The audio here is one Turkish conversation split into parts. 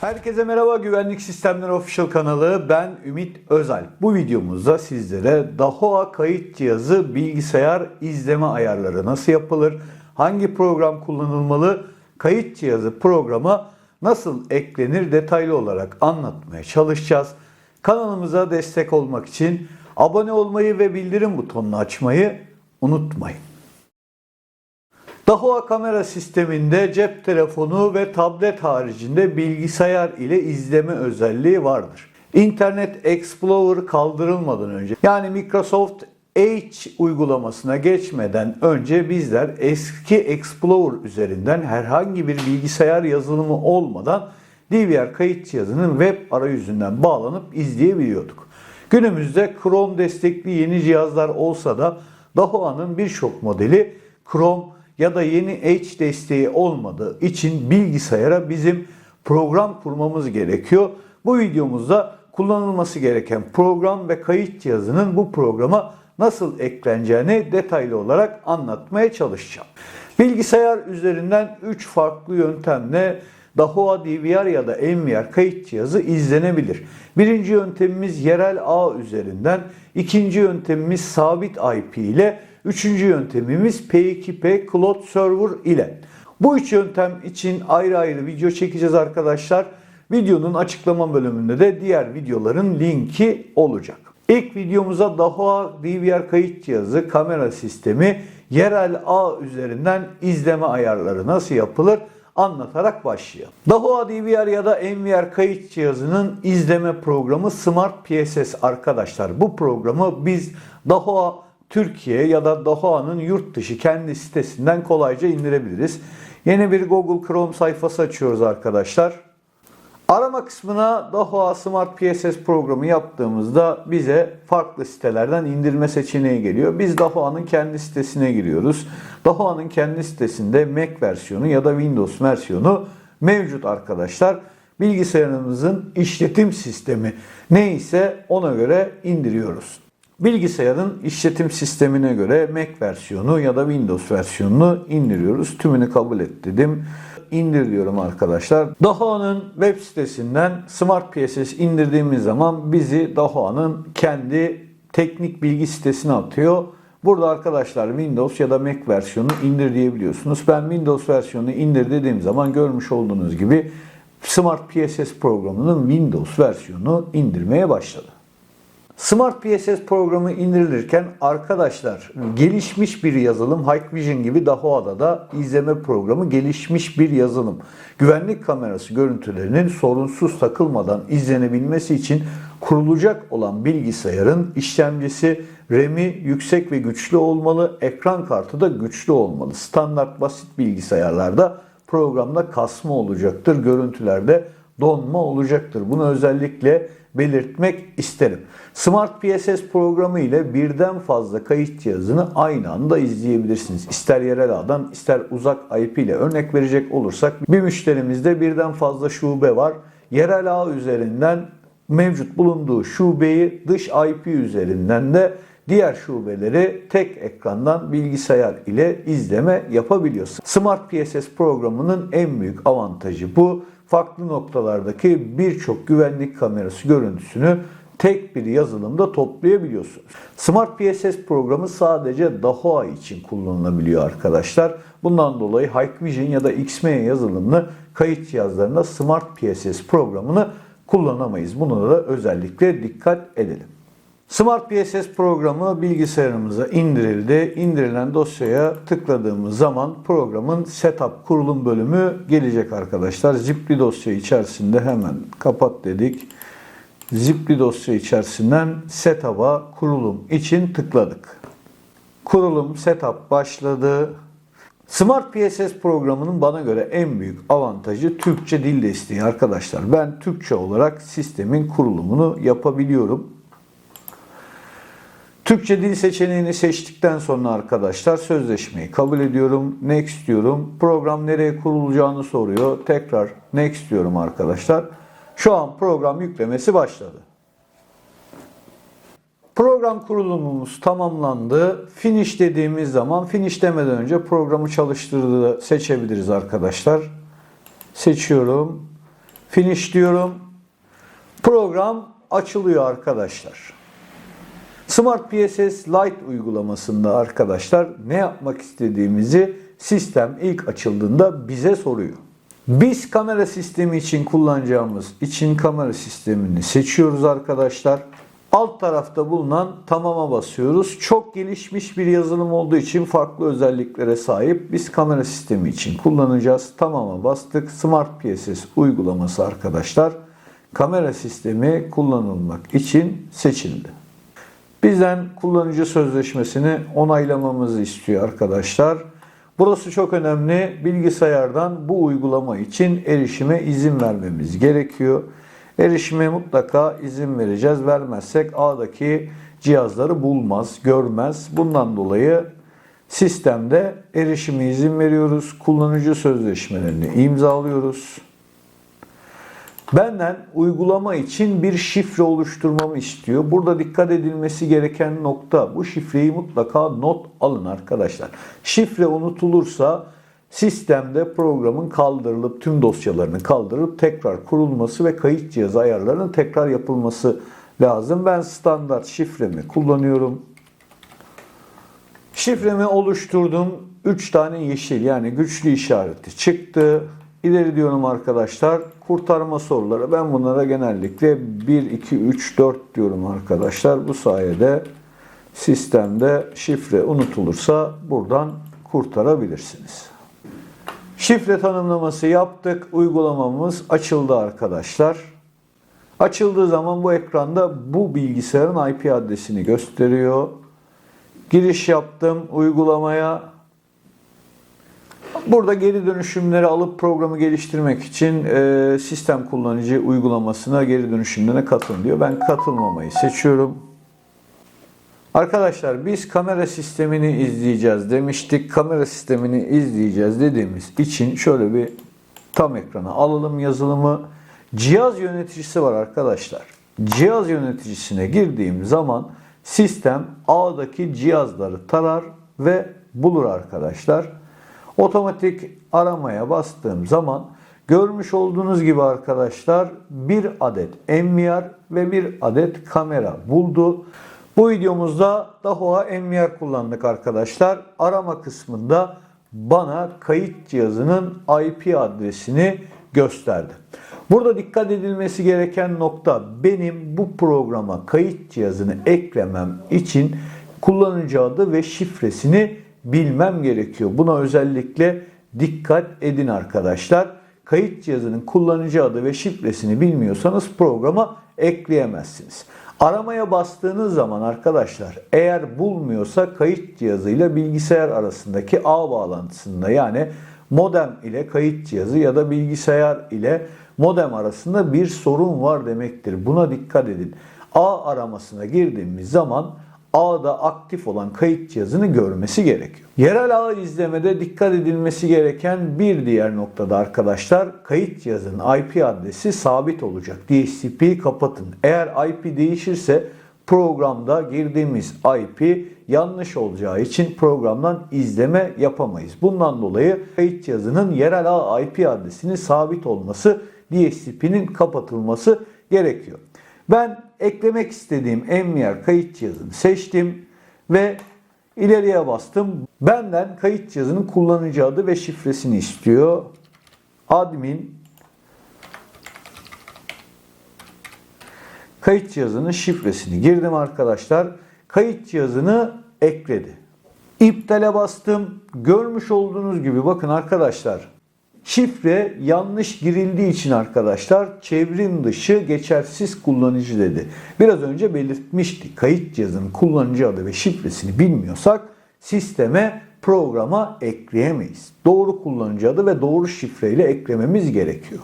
Herkese merhaba Güvenlik Sistemleri Official kanalı. Ben Ümit Özal. Bu videomuzda sizlere Dahoa kayıt cihazı bilgisayar izleme ayarları nasıl yapılır? Hangi program kullanılmalı? Kayıt cihazı programa nasıl eklenir detaylı olarak anlatmaya çalışacağız. Kanalımıza destek olmak için abone olmayı ve bildirim butonunu açmayı unutmayın. Dahua kamera sisteminde cep telefonu ve tablet haricinde bilgisayar ile izleme özelliği vardır. Internet Explorer kaldırılmadan önce yani Microsoft Edge uygulamasına geçmeden önce bizler eski Explorer üzerinden herhangi bir bilgisayar yazılımı olmadan DVR kayıt cihazının web arayüzünden bağlanıp izleyebiliyorduk. Günümüzde Chrome destekli yeni cihazlar olsa da Dahua'nın birçok modeli Chrome ya da yeni Edge desteği olmadığı için bilgisayara bizim program kurmamız gerekiyor. Bu videomuzda kullanılması gereken program ve kayıt cihazının bu programa nasıl ekleneceğini detaylı olarak anlatmaya çalışacağım. Bilgisayar üzerinden 3 farklı yöntemle Dahua DVR ya da NVR kayıt cihazı izlenebilir. Birinci yöntemimiz yerel ağ üzerinden, ikinci yöntemimiz sabit IP ile, üçüncü yöntemimiz P2P Cloud Server ile. Bu üç yöntem için ayrı ayrı video çekeceğiz arkadaşlar. Videonun açıklama bölümünde de diğer videoların linki olacak. İlk videomuza Dahua DVR kayıt cihazı kamera sistemi yerel ağ üzerinden izleme ayarları nasıl yapılır anlatarak başlayalım. Dahua DVR ya da NVR kayıt cihazının izleme programı Smart PSS arkadaşlar. Bu programı biz Dahua Türkiye ya da Dahua'nın yurt dışı kendi sitesinden kolayca indirebiliriz. Yeni bir Google Chrome sayfası açıyoruz arkadaşlar. Arama kısmına Dahua Smart PSS programı yaptığımızda bize farklı sitelerden indirme seçeneği geliyor. Biz Dahua'nın kendi sitesine giriyoruz. Dahua'nın kendi sitesinde Mac versiyonu ya da Windows versiyonu mevcut arkadaşlar. Bilgisayarımızın işletim sistemi neyse ona göre indiriyoruz. Bilgisayarın işletim sistemine göre Mac versiyonu ya da Windows versiyonunu indiriyoruz. Tümünü kabul et dedim. İndir diyorum arkadaşlar. Dahua'nın web sitesinden Smart PSS indirdiğimiz zaman bizi Dahua'nın kendi teknik bilgi sitesine atıyor. Burada arkadaşlar Windows ya da Mac versiyonu indir diyebiliyorsunuz. Ben Windows versiyonu indir dediğim zaman görmüş olduğunuz gibi Smart PSS programının Windows versiyonu indirmeye başladı. Smart PSS programı indirilirken arkadaşlar gelişmiş bir yazılım Hikvision gibi Dahua'da da izleme programı gelişmiş bir yazılım. Güvenlik kamerası görüntülerinin sorunsuz takılmadan izlenebilmesi için kurulacak olan bilgisayarın işlemcisi RAM'i yüksek ve güçlü olmalı, ekran kartı da güçlü olmalı. Standart basit bilgisayarlarda programda kasma olacaktır, görüntülerde donma olacaktır. Bunu özellikle belirtmek isterim. Smart PSS programı ile birden fazla kayıt cihazını aynı anda izleyebilirsiniz. İster yerel ağdan ister uzak IP ile örnek verecek olursak bir müşterimizde birden fazla şube var. Yerel ağ üzerinden mevcut bulunduğu şubeyi dış IP üzerinden de diğer şubeleri tek ekrandan bilgisayar ile izleme yapabiliyorsun. Smart PSS programının en büyük avantajı bu. Farklı noktalardaki birçok güvenlik kamerası görüntüsünü tek bir yazılımda toplayabiliyorsunuz. Smart PSS programı sadece Dahua için kullanılabiliyor arkadaşlar. Bundan dolayı Hikvision ya da XME yazılımlı kayıt cihazlarında Smart PSS programını kullanamayız. Buna da özellikle dikkat edelim. Smart PSS programı bilgisayarımıza indirildi. İndirilen dosyaya tıkladığımız zaman programın setup kurulum bölümü gelecek arkadaşlar. Zipli dosya içerisinde hemen kapat dedik. Zipli dosya içerisinden setup'a kurulum için tıkladık. Kurulum setup başladı. Smart PSS programının bana göre en büyük avantajı Türkçe dil desteği arkadaşlar. Ben Türkçe olarak sistemin kurulumunu yapabiliyorum. Türkçe dil seçeneğini seçtikten sonra arkadaşlar sözleşmeyi kabul ediyorum. Next diyorum. Program nereye kurulacağını soruyor. Tekrar next diyorum arkadaşlar. Şu an program yüklemesi başladı. Program kurulumumuz tamamlandı. Finish dediğimiz zaman finish demeden önce programı çalıştırdığı seçebiliriz arkadaşlar. Seçiyorum. Finish diyorum. Program açılıyor arkadaşlar. Smart PSS Lite uygulamasında arkadaşlar ne yapmak istediğimizi sistem ilk açıldığında bize soruyor. Biz kamera sistemi için kullanacağımız için kamera sistemini seçiyoruz arkadaşlar. Alt tarafta bulunan tamama basıyoruz. Çok gelişmiş bir yazılım olduğu için farklı özelliklere sahip. Biz kamera sistemi için kullanacağız. Tamama bastık. Smart PSS uygulaması arkadaşlar kamera sistemi kullanılmak için seçildi. Bizden kullanıcı sözleşmesini onaylamamızı istiyor arkadaşlar. Burası çok önemli. Bilgisayardan bu uygulama için erişime izin vermemiz gerekiyor. Erişime mutlaka izin vereceğiz. Vermezsek ağdaki cihazları bulmaz, görmez. Bundan dolayı sistemde erişime izin veriyoruz. Kullanıcı sözleşmelerini imzalıyoruz. Benden uygulama için bir şifre oluşturmamı istiyor. Burada dikkat edilmesi gereken nokta bu şifreyi mutlaka not alın arkadaşlar. Şifre unutulursa sistemde programın kaldırılıp tüm dosyalarının kaldırılıp tekrar kurulması ve kayıt cihazı ayarlarının tekrar yapılması lazım. Ben standart şifremi kullanıyorum. Şifremi oluşturdum. 3 tane yeşil yani güçlü işareti çıktı. İleri diyorum arkadaşlar. Kurtarma soruları. Ben bunlara genellikle 1, 2, 3, 4 diyorum arkadaşlar. Bu sayede sistemde şifre unutulursa buradan kurtarabilirsiniz. Şifre tanımlaması yaptık. Uygulamamız açıldı arkadaşlar. Açıldığı zaman bu ekranda bu bilgisayarın IP adresini gösteriyor. Giriş yaptım uygulamaya. Burada geri dönüşümleri alıp programı geliştirmek için e, sistem kullanıcı uygulamasına geri dönüşümlerine katılın diyor. Ben katılmamayı seçiyorum. Arkadaşlar biz kamera sistemini izleyeceğiz demiştik. Kamera sistemini izleyeceğiz dediğimiz için şöyle bir tam ekrana alalım yazılımı. Cihaz yöneticisi var arkadaşlar. Cihaz yöneticisine girdiğim zaman sistem ağdaki cihazları tarar ve bulur arkadaşlar. Otomatik aramaya bastığım zaman görmüş olduğunuz gibi arkadaşlar bir adet MVR ve bir adet kamera buldu. Bu videomuzda Dahua MVR kullandık arkadaşlar. Arama kısmında bana kayıt cihazının IP adresini gösterdi. Burada dikkat edilmesi gereken nokta benim bu programa kayıt cihazını eklemem için kullanıcı adı ve şifresini bilmem gerekiyor. Buna özellikle dikkat edin arkadaşlar. Kayıt cihazının kullanıcı adı ve şifresini bilmiyorsanız programa ekleyemezsiniz. Aramaya bastığınız zaman arkadaşlar eğer bulmuyorsa kayıt cihazıyla bilgisayar arasındaki ağ bağlantısında yani modem ile kayıt cihazı ya da bilgisayar ile modem arasında bir sorun var demektir. Buna dikkat edin. Ağ aramasına girdiğimiz zaman ağda aktif olan kayıt cihazını görmesi gerekiyor. Yerel ağ izlemede dikkat edilmesi gereken bir diğer noktada arkadaşlar kayıt cihazının IP adresi sabit olacak. DHCP'yi kapatın. Eğer IP değişirse programda girdiğimiz IP yanlış olacağı için programdan izleme yapamayız. Bundan dolayı kayıt cihazının yerel ağ IP adresinin sabit olması, DHCP'nin kapatılması gerekiyor. Ben eklemek istediğim MVR kayıt cihazını seçtim ve ileriye bastım. Benden kayıt cihazının kullanıcı adı ve şifresini istiyor. Admin kayıt cihazının şifresini girdim arkadaşlar. Kayıt cihazını ekledi. İptale bastım. Görmüş olduğunuz gibi bakın arkadaşlar Şifre yanlış girildiği için arkadaşlar çevrim dışı geçersiz kullanıcı dedi. Biraz önce belirtmiştik. Kayıt cihazının kullanıcı adı ve şifresini bilmiyorsak sisteme programa ekleyemeyiz. Doğru kullanıcı adı ve doğru şifreyle eklememiz gerekiyor.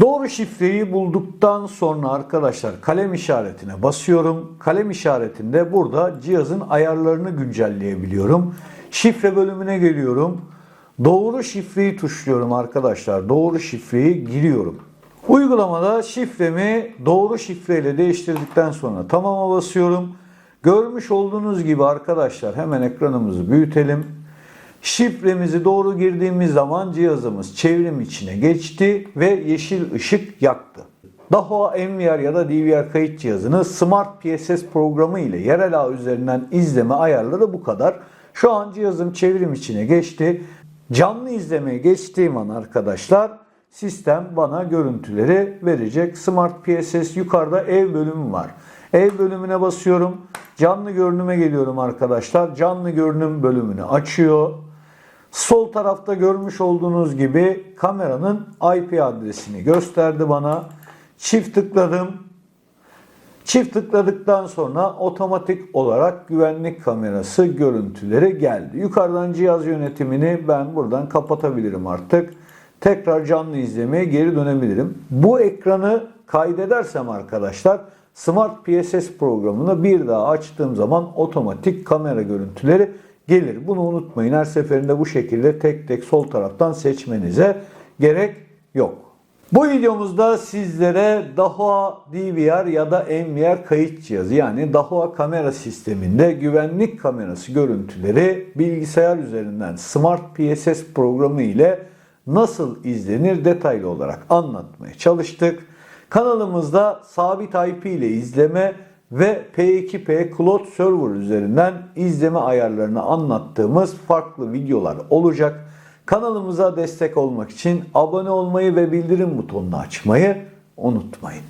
Doğru şifreyi bulduktan sonra arkadaşlar kalem işaretine basıyorum. Kalem işaretinde burada cihazın ayarlarını güncelleyebiliyorum. Şifre bölümüne geliyorum. Doğru şifreyi tuşluyorum arkadaşlar. Doğru şifreyi giriyorum. Uygulamada şifremi doğru şifreyle değiştirdikten sonra tamama basıyorum. Görmüş olduğunuz gibi arkadaşlar hemen ekranımızı büyütelim. Şifremizi doğru girdiğimiz zaman cihazımız çevrim içine geçti ve yeşil ışık yaktı. Dahua MVR ya da DVR kayıt cihazını Smart PSS programı ile yerel ağ üzerinden izleme ayarları bu kadar. Şu an cihazım çevrim içine geçti. Canlı izlemeye geçtiğim an arkadaşlar sistem bana görüntüleri verecek. Smart PSS yukarıda ev bölümü var. Ev bölümüne basıyorum. Canlı görünüme geliyorum arkadaşlar. Canlı görünüm bölümünü açıyor. Sol tarafta görmüş olduğunuz gibi kameranın IP adresini gösterdi bana. Çift tıkladım. Çift tıkladıktan sonra otomatik olarak güvenlik kamerası görüntüleri geldi. Yukarıdan cihaz yönetimini ben buradan kapatabilirim artık. Tekrar canlı izlemeye geri dönebilirim. Bu ekranı kaydedersem arkadaşlar Smart PSS programını bir daha açtığım zaman otomatik kamera görüntüleri gelir. Bunu unutmayın. Her seferinde bu şekilde tek tek sol taraftan seçmenize gerek yok. Bu videomuzda sizlere Dahua DVR ya da MVR kayıt cihazı yani Dahua kamera sisteminde güvenlik kamerası görüntüleri bilgisayar üzerinden Smart PSS programı ile nasıl izlenir detaylı olarak anlatmaya çalıştık. Kanalımızda sabit IP ile izleme ve P2P Cloud Server üzerinden izleme ayarlarını anlattığımız farklı videolar olacak. Kanalımıza destek olmak için abone olmayı ve bildirim butonunu açmayı unutmayın.